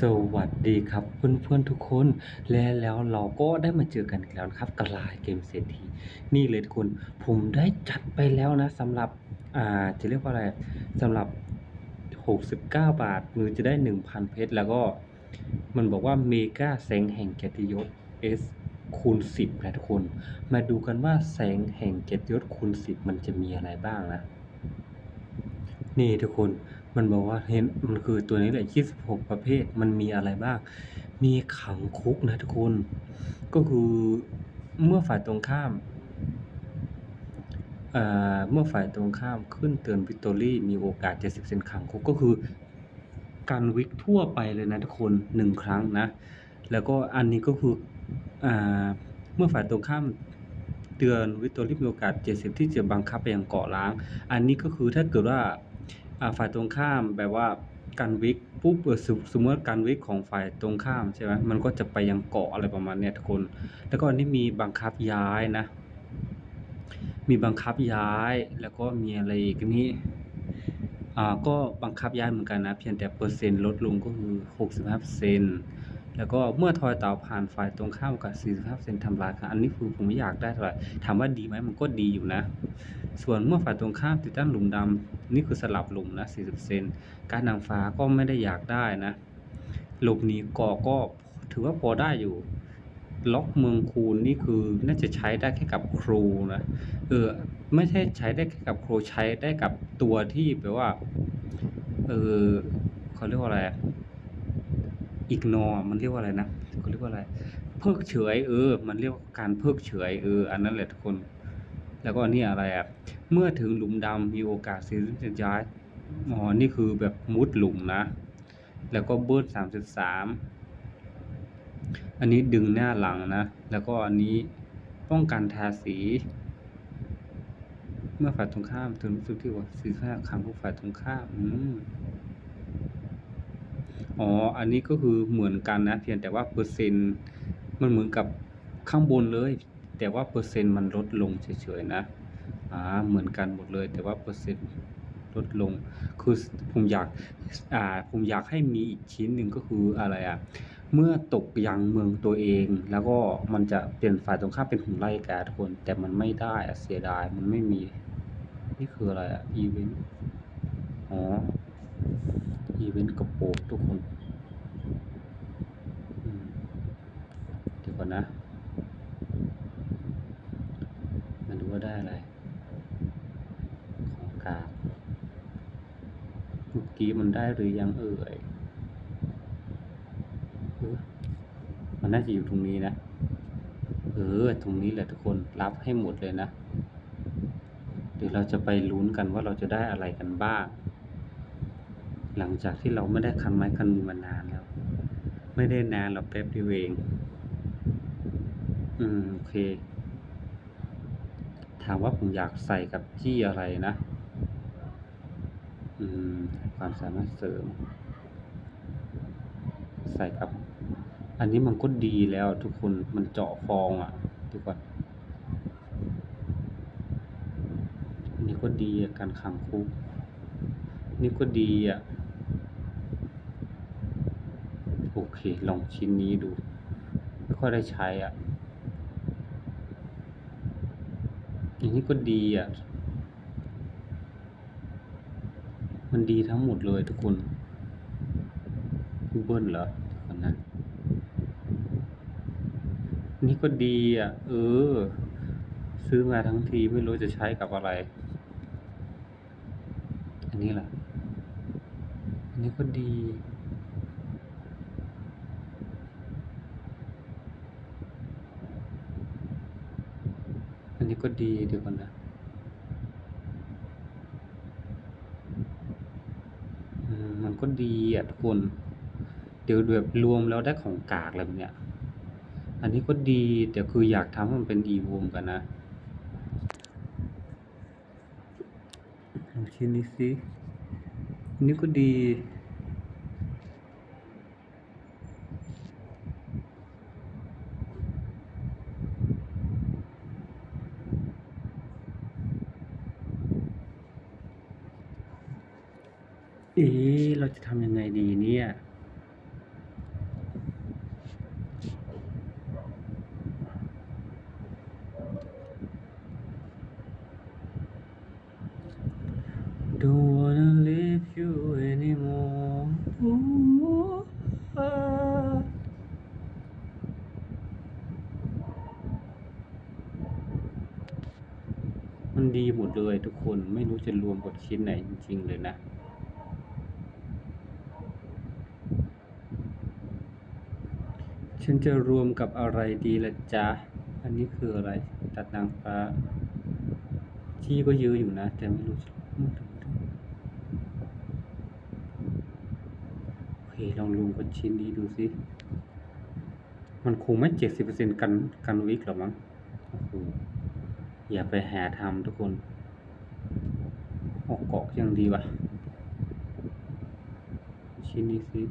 สวัสดีครับเพื่อนๆทุกคนและแล้วเราก็ได้มาเจอกันอีกแล้วนะครับกับลายเกมเศรษฐีนี่เลยทุกคนผมได้จัดไปแล้วนะสำหรับอ่าจะเรียกว่าอะไรสำหรับ 69 บาทหรือจะได้ 1,000 เพชรแล้วก็มันบอกว่าเมกาแสงแห่งเกียรติยศ S คูณ 10 นะทุกคน มาดูกันว่าแสงแห่งเกียรติยศคูณ 10 มันจะมีอะไรบ้างนะ นี่ทุกคน มันบอกว่าเห็นมันคือตัวนี้แหละ26 ประเภท มันมีอะไรบ้าง มีขังคุกนะทุกคน ก็คือเมื่อฝ่ายตรงข้ามเอ่อเมื่อฝ่ายตรงข้ามขึ้นเตือนวิกตอรี่มีโอกาส 70เซนขังคุกก็คือการวิกทั่วไปเลยนะทุกคนหนึ่งครั้งนะ แล้วก็อันนี้ก็คืออ่าเมื่อฝ่ายตรงข้ามเตือนวิกตอรี่มีโอกาส 70 ที่จะบังคับไปยังเกาะล้าง อันนี้ก็คือถ้าเกิดว่า ฝ่ายตรงข้ามแบบว่าการวิกปุ๊บเออสมสมมติว่าการวิกของฝ่ายตรงข้ามใช่ไหมมันก็จะไปยังเกาะอะไรประมาณเนี้ยทุกคน แล้วก็อันนี้มีบังคับย้ายนะ มีบังคับย้ายแล้วก็มีอะไรอีกนี่อ่าก็บังคับย้ายเหมือนกันนะ เพียงแต่เปอร์เซ็นต์ลดลงก็คือ 65% แล้วก็เมื่อทอยเต่าผ่านฝ่ายตรงข้ามกับ 45%ทำลายค่ะอันนี้คือผมไม่อยากได้เท่าไหร่ถามว่าดีไหมมันก็ดีอยู่นะ ส่วนเมื่อฝ่ายตรงข้ามติดตั้งหลุมดำนี่คือสลับหลุมนะ 40%การนางฟ้าก็ไม่ได้อยากได้นะ หลบหนีก่อก็ถือว่าพอได้อยู่ ล็อกเมืองคูณนี่คือน่าจะใช้ได้แค่กับครูนะ เออ ไม่ใช่ใช้ได้แค่กับครูใช้ได้กับตัวที่แปลว่า เออเขาเรียกว่าอะไร อีกนอมันเรียกว่าอะไรนะเขาเรียกว่าอะไร เพิกเฉยเออ มันเรียกว่าการเพิกเฉยเออ อันนั้นแหละทุกคน แล้วก็อันนี่อะไรอะ เมื่อถึงหลุมดำมีโอกาสซีรีส์จะย้ายอ๋อนี่คือแบบมุดหลุมนะ แล้วก็เบิร์ดสามสิบสาม อันนี้ดึงหน้าหลังนะ แล้วก็อันนี้ป้องกันทาสี เมื่อฝ่ายตรงข้ามถึงสึกที่ว่าสี่ห้าครั้งของฝ่ายตรงข้าม อืม อ๋อ อันนี้ก็คือเหมือนกันนะเพียงแต่ว่าเปอร์เซ็นต์มันเหมือนกับข้างบนเลย แต่ว่าเปอร์เซ็นต์มันลดลงเฉยๆนะอ่าเหมือนกันหมดเลย แต่ว่าเปอร์เซ็นต์ลดลง คือผมอยากอ่าผมอยากให้มีอีกชิ้นหนึ่งก็คืออะไรอะเมื่อตกยังเมืองตัวเอง แล้วก็มันจะเปลี่ยนฝ่ายตรงข้ามเป็นหุ่นไล่กทุกคน แต่มันไม่ได้อะเสียดายมันไม่มี นี่คืออะไรอะอีเวนต์อ๋อ อีเวนต์กระโปงทุกคนเดี๋ยวก่อนนะ มาดูว่าได้อะไร ของกลางเมื่อกี้มันได้หรือยังเอ่ยมันน่าจะอยู่ตรงนี้นะ เออ ตรงนี้แหละทุกคน รับให้หมดเลยนะ เดี๋ยวเราจะไปลุ้นกันว่าเราจะได้อะไรกันบ้าง หลังจากที่เราไม่ได้คันไม้คันมือมานานแล้ว ไม่ได้นานหรอกแป๊บเดียวเอง อืมโอเค ถามว่าผมอยากใส่กับจี้อะไรนะ อืม ความสามารถเสริม ใส่กับ อันนี้มันก็ดีแล้วทุกคนมันเจาะฟองอะดูก่อนอันนี้ก็ดีการขังคุกนี่ก็ดีอะ โอ เค ลองชิ้นนี้ดู ไม่ค่อยได้ใช้อะอันนี้ก็ดีอะ มันดีทั้งหมดเลยทุกคนกูเบิลเหรอเดี๋ยวก่อนนะนี่ก็ดีอะ เออ ซื้อมาทั้งทีไม่รู้จะใช้กับอะไร อันนี้ล่ะ อันนี้ก็ดี อันนี้ ก็ดีเดี๋ยวก่อนนะมมันก็ดีอะทุกคน เดี๋ยวแบบรวมแล้วได้ของกากอะไรแบบเนี้ย อันนี้ก็ดีแต่คืออยากทำให้มันเป็นอีวมกันนะลองชิ้นนี้สิอันนี้ก็ดี เอ๊ะเราจะทำยังไงดีเนี่ยมันดีหมดเลยทุกคนไม่รู้จะรวมบทชิ้นไหนจริง ๆ เลยนะ ฉันจะรวมกับอะไรดีละจ๊ะ อันนี้คืออะไร ตัดนางฟ้า ที่ก็เยออยู่นะ แต่ไม่รู้จะพูดถึงเรื่องโอเค ลองรวมกับชิ้นนี้ดูสิ มันคงไม่เจ็ดสิบเปอร์เซ็นต์กันกันวิกหรอมั้งโอ้โหอย่าไปหาทำทุกคนออกเกาะยังดีวะชิ้นนี้สิ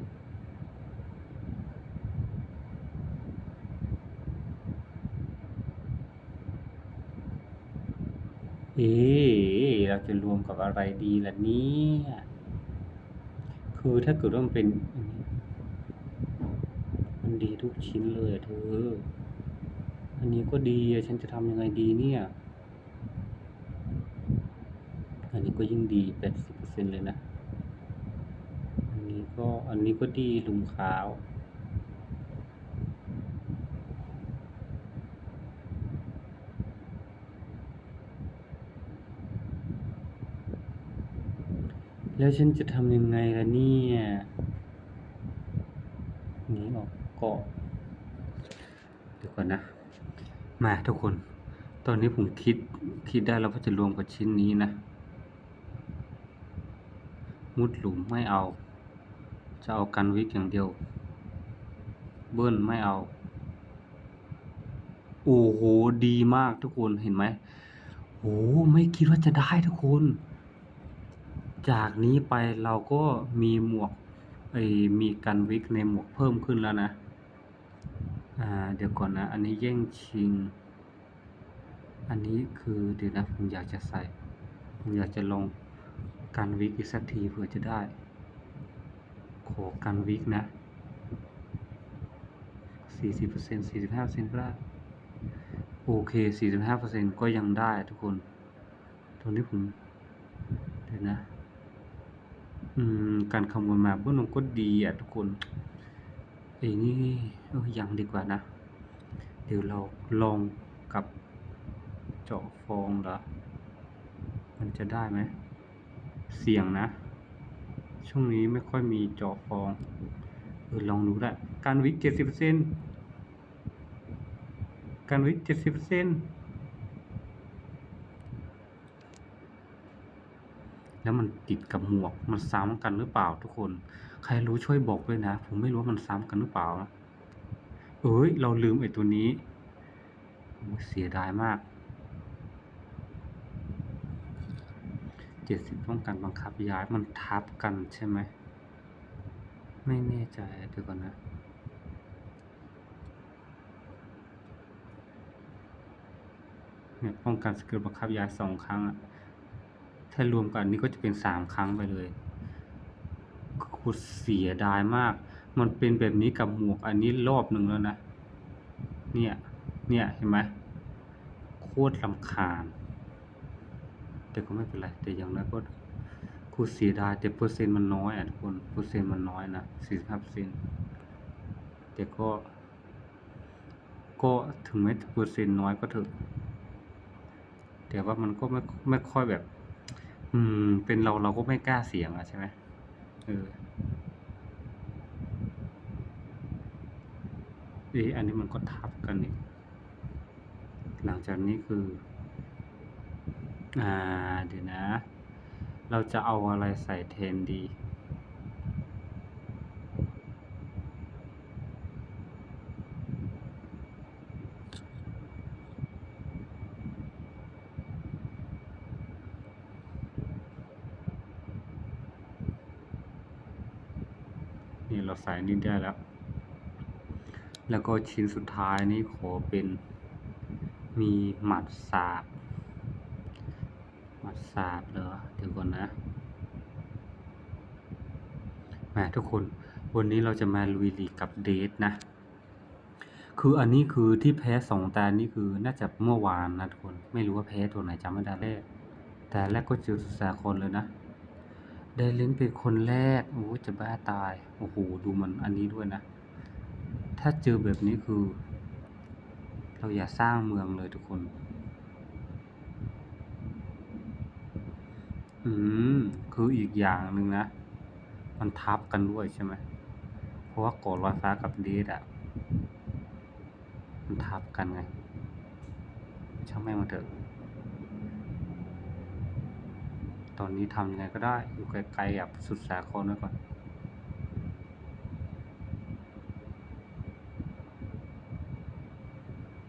เอ๊เราจะรวมกับอะไรดีล่ะเนี่ยคือถ้าเกิดว่ามันเป็น มันดีทุกชิ้นเลยเธอ อันนี้ก็ดีฉันจะทำยังไงดีเนี่ย อันนี้ก็ยิ่งดีแปดสิบเปอร์เซ็นเลยนะ อันนี้ก็อันนี้ก็ดีลุงขาว แล้วฉันจะทำยังไงล่ะเนี่ยหนีออกเกาะเดี๋ยวก่อนนะ มาทุกคน ตอนนี้ผมคิดคิดได้แล้วว่าจะรวมกับชิ้นนี้นะ มุดหลุมไม่เอา จะเอากันวิกอย่างเดียว เบิ้ลไม่เอา โอ้โห ดีมากทุกคนเห็นไหมโอ้ไม่คิดว่าจะได้ทุกคน จากนี้ไปเราก็มีหมวกไอ้มีกันวิกในหมวกเพิ่มขึ้นแล้วนะ อ่า เดี๋ยวก่อนนะ อันนี้แย่งชิง อันนี้คือเดี๋ยวนะผมอยากจะใส่ ผมอยากจะลองกันวิกอีกสักทีเผื่อจะได้ ขอกันวิกนะสี่สิบเปอร์เซ็นต์สี่สิบห้าเปอร์เซ็นต์ก็ได้โอเคสี่สิบห้าเปอร์เซ็นต์ก็ยังได้ทุกคน ตรงนี้ผม เดี๋ยวนะ การคำนวณมาเบื้องต้นก็ดีอะทุกคนไอ้นี่เออยังดีกว่านะ เดี๋ยวเราลองกับเจาะฟองเหรอ มันจะได้ไหม เสี่ยงนะ ช่วงนี้ไม่ค่อยมีเจาะฟอง เออลองดูได้การวิกเจ็ดสิบเปอร์เซ็นการวิกเจ็ดสิบเปอร์เซ็น แล้วมันติดกับหมวกมันซ้ำกันหรือเปล่าทุกคน ใครรู้ช่วยบอกด้วยนะ ผมไม่รู้ว่ามันซ้ำกันหรือเปล่าเอ้ยเราลืมไอ้ตัวนี้เสียดายมากเจ็ดสิบป้องกันบังคับย้ายมันทับกันใช่ไหมไม่แน่ใจเดี๋ยวก่อนนะเนี่ยป้องกันสกิลบังคับย้ายสองครั้งอะ ถ้ารวมกันนี่ก็จะเป็นสามครั้งไปเลยกูเสียดายมาก มันเป็นแบบนี้กับหมวกอันนี้รอบหนึ่งแล้วนะ เนี่ย เนี่ยเห็นไหมโคตรลำคาญ แต่ก็ไม่เป็นไร แต่อย่างน้อยก็กูเสียดายแต่เปอร์เซ็นต์มันน้อยอะทุกคน เปอร์เซ็นต์มันน้อยนะสี่สิบห้าเปอร์เซ็นต์แต่ก็ ก็ถึงแม้เปอร์เซ็นต์น้อยก็เถอะ แต่ว่ามันก็ไม่ไม่ค่อยแบบ อืม เป็นเราเราก็ไม่กล้าเสี่ยงอะใช่ไหมเออเอออันนี้มันก็ทับกันนี่หลังจากนี้คือ อ่า เดี๋ยวนะ เราจะเอาอะไรใส่แทนดี นี่เราใส่นี่ได้แล้ว แล้วก็ชิ้นสุดท้ายนี้ขอเป็นมีหมัดสาบหมัดสาบเหรอเดี๋ยวก่อนนะแหมทุกคนวันนี้เราจะมาลุยลีกกับเดทนะ คืออันนี้คือที่แพ้สองตานี่คือน่าจะเมื่อวานนะทุกคน ไม่รู้ว่าแพ้ตัวไหนจำไม่ได้แรกแต่แรกก็เจอสุสาคนเลยนะ ได้เล่นเป็นคนแรก โอ้จะบ้าตาย โอ้โห ดูมันอันนี้ด้วยนะ ถ้าเจอแบบนี้คือ เราอย่าสร้างเมืองเลยทุกคน อืม คืออีกอย่างหนึ่งนะ มันทับกันด้วยใช่ไหม เพราะว่ากาะลอยฟ้ากับเดทอะมันทับกันไง ช่างแม่งมันเถอะ ตอนนี้ทำยังไงก็ได้ อยู่ไกลๆแบบสุดสาครไว้ก่อน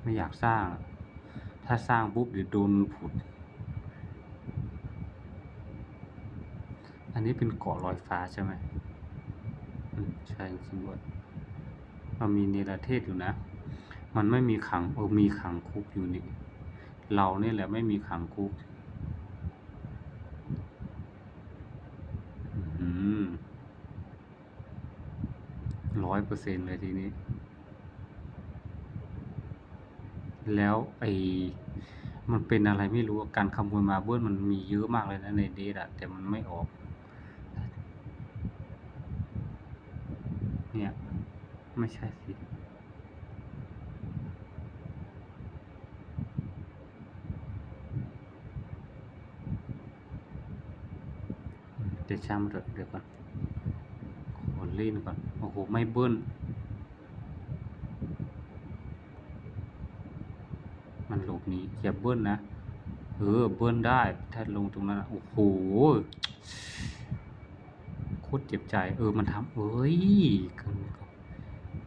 ไม่อยากสร้าง ถ้าสร้างปุ๊บเดี๋ยวโดนผุด อันนี้เป็นเกาะลอยฟ้าใช่ไหมใช่จริงด้วยมันมีเนรเทศอยู่นะ มันไม่มีขังเออมีขังคุกอยู่นี่ เราเนี่ยแหละไม่มีขังคุก อืมร้ อร์เซ็นเลยทีนี้ แล้วไอ้มันเป็นอะไรไม่รู้การขโมยมาเบิ้ลมันมีเยอะมากเลยนะในเดทอะแต่มันไม่ออก เนี่ย ไม่ใช่สิเดี๋ยวช่างมันเถอะเดี๋ยวก่อน เล่นก่อน โอ้โห ไม่เบิ้ลมันหลบหนีอย่าเบิ้ลนะ เออ เบิ้ลได้ ถ้าลงตรงนั้น โอ้โห โคตรเจ็บใจ เออ มันทำเอ้ย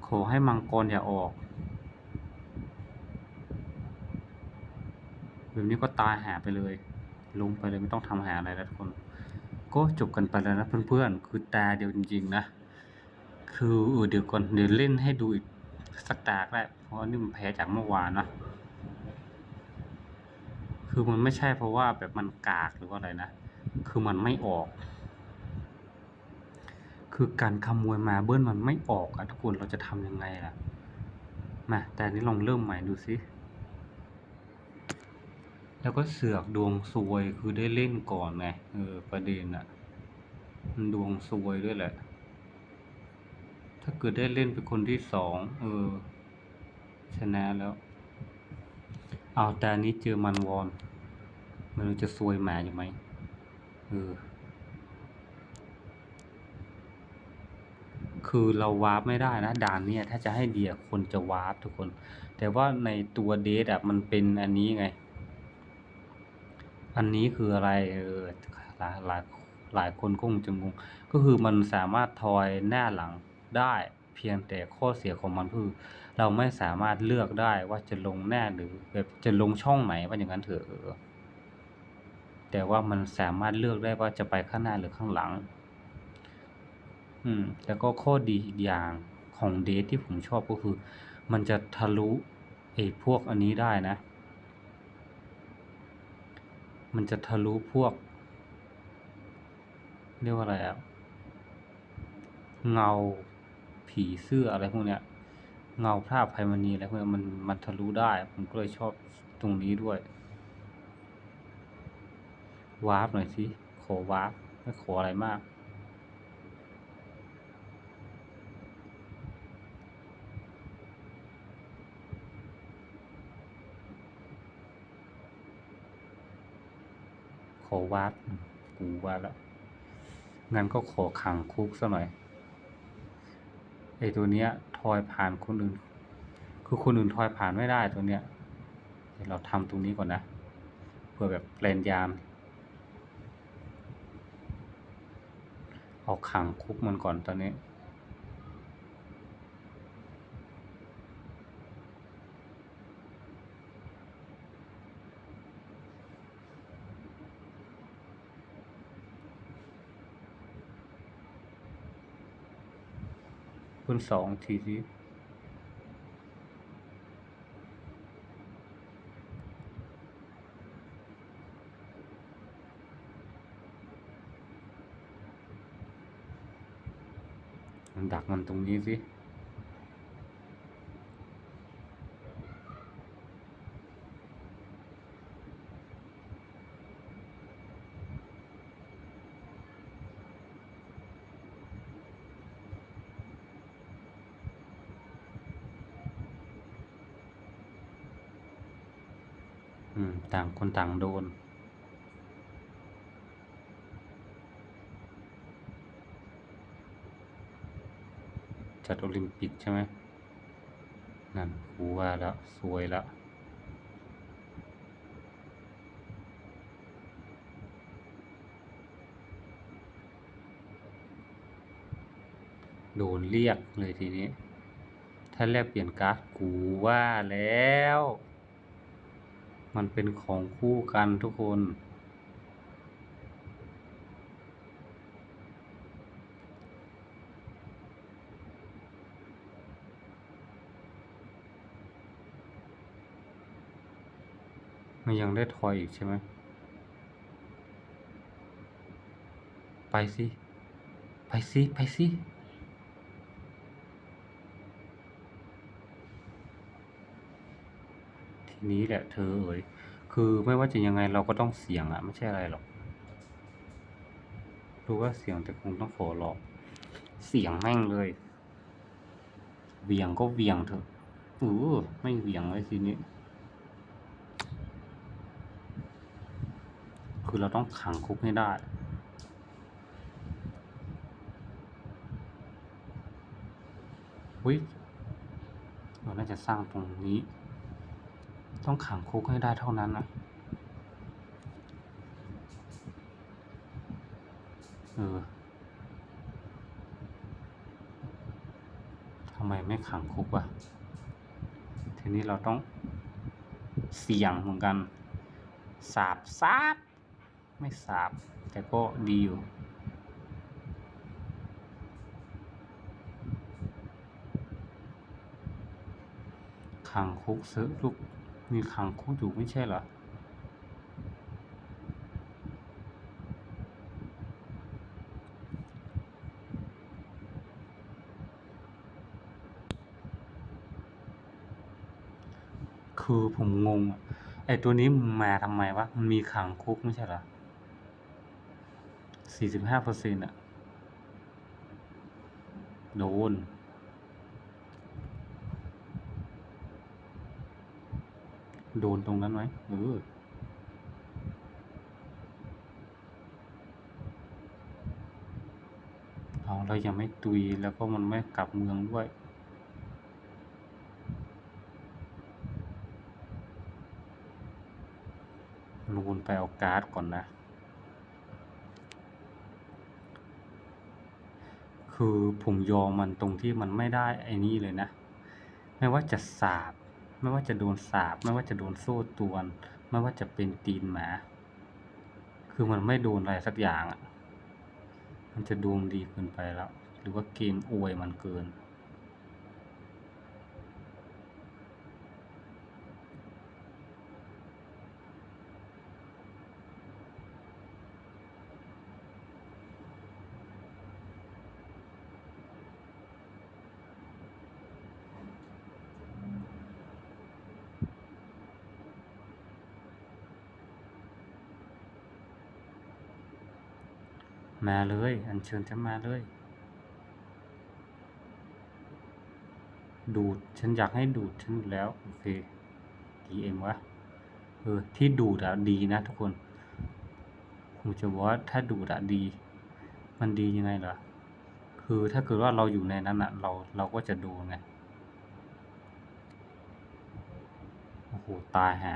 ขอให้มังกรอย่าออก แบบนี้ก็ตายหาไปเลย ลงไปเลยไม่ต้องทำหาอะไรแล้วทุกคนก็จบกันไปแล้วนะเพื่อนๆ คือตาเดียวจริง ๆ นะ คือเดี๋ยวก่อนเดี๋ยวเล่นให้ดูอีกสักตาก็ได้เพราะนี่มันแพ้จากเมื่อวานนะคือมันไม่ใช่เพราะว่าแบบมันกากหรือว่าอะไรนะ คือมันไม่ออก คือการขโมยมาเบิ้ลมันไม่ออกอะทุกคนเราจะทำยังไงล่ะ มาแต่นนี้ลองเริ่มใหม่ดูสิแล้วก็เสือกดวงซวยคือได้เล่นก่อนไงเออประเด็นอะมันดวงซวยด้วยแหละ ถ้าเกิดได้เล่นเป็นคนที่สองเออ ชนะแล้ว เอาแต่อันนี้เจอมันวอน มันจะซวยหมาอยู่ไหมเออ คือเราวาร์ปไม่ได้นะด่านเนี่ย ถ้าจะให้เดียคนจะวาร์ปทุกคน แต่ว่าในตัวเดทอะมันเป็นอันนี้ไง อันนี้คืออะไร เออหลายหลายหลายคนคงจะงง ก็คือมันสามารถทอยหน้าหลัง ได้เพียงแต่ข้อเสียของมันคือ เราไม่สามารถเลือกได้ว่าจะลงหน้าหรือแบบจะลงช่องไหนว่าอย่างนั้นเถอะแต่ว่ามันสามารถเลือกได้ว่าจะไปข้างหน้าหรือข้างหลัง อืมแล้วก็ข้อดีอีกอย่างของเดทที่ผมชอบก็คือ มันจะทะลุไอ้พวกอันนี้ได้นะ มันจะทะลุพวก เรียกว่าอะไรอะเงา ผีเสื้ออะไรพวกเนี้ยเงาภาพไพมณีอะไรพวกเนี้ยมันมันทะลุได้ ผมก็เลยชอบตรงนี้ด้วยวาร์ปหน่อยสิขอวาร์ปไม่ขออะไรมากขอวาร์ปกูว่าแล้วงั้นก็ขอขังคุกซะหน่อย ไอ้ตัวเนี้ยทอยผ่านคนอื่น คือคนอื่นทอยผ่านไม่ได้ตัวเนี้ยเดี๋ยวเราทำตรงนี้ก่อนนะ เพื่อแบบแปลนยาม เอาขังคุกมันก่อนตอนนี้ คูณสองทีสิมันดักมันตรงนี้สิ ต่างคนต่างโดน จัดโอลิมปิกใช่ไหมนั่นกูว่าแล้ว สวยแล้วโดนเรียกเลยทีนี้ ถ้าแลกเปลี่ยนการ์ดกูว่าแล้ว มันเป็นของคู่กันทุกคน มันยังได้ทอยอีกใช่ไหม ไปสิ ไปสิ ไปสิ นี้แหละเธอเอ๋ยคือไม่ว่าจะยังไงเราก็ต้องเสี่ยงอะไม่ใช่อะไรหรอกรู้ว่าเสี่ยงแต่คงต้องขอหรอก เสี่ยงแม่งเลยเวียงก็เวียงเถอะเออไม่เวียงเลยทีนี้ คือเราต้องขังคุกให้ได้อุ้ยเราน่าจะสร้างตรงนี้ ต้องขังคุกให้ได้เท่านั้นนะเออทำไมไม่ขังคุกวะทีนี้เราต้องเสี่ยงเหมือนกันสาบซาบไม่สาบ แต่ก็ดีอยู่ขังคุกเซอะลูก มีขังคุกอยู่ไม่ใช่เหรอ คือผมงงอะไอตัวนี้มันมาทำไมวะ มันมีขังคุกไม่ใช่เหรอสี่สิบห้าเปอร์เซ็นต์อะโดน โดนตรงนั้นไหมเออเอาเรายังไม่ตุยแล้วก็มันไม่กลับเมืองด้วยนูนไปเอาการ์ดก่อนนะ คือผมยอมมันตรงที่มันไม่ได้ไอ้นี่เลยนะ ไม่ว่าจะสาบ ไม่ว่าจะโดนสาบ ไม่ว่าจะโดนโซ่ตวน ไม่ว่าจะเป็นตีนหมา คือมันไม่โดนอะไรสักอย่างอะ มันจะดวงดีเกินไปแล้ว หรือว่าเกมอวยมันเกิน มาเลย อันเชิญฉันมาเลย ดูด ฉันอยากให้ดูดฉันอยู่แล้ว โอเคกี่เอ็มวะ เออ ที่ดูดอะดีนะทุกคนผมจะบอกว่าถ้าดูดอะดี มันดียังไงเหรอ คือถ้าเกิดว่าเราอยู่ในนั้นอะเราเราก็จะดูไง โอ้โห ตายห่า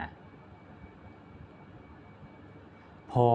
พอ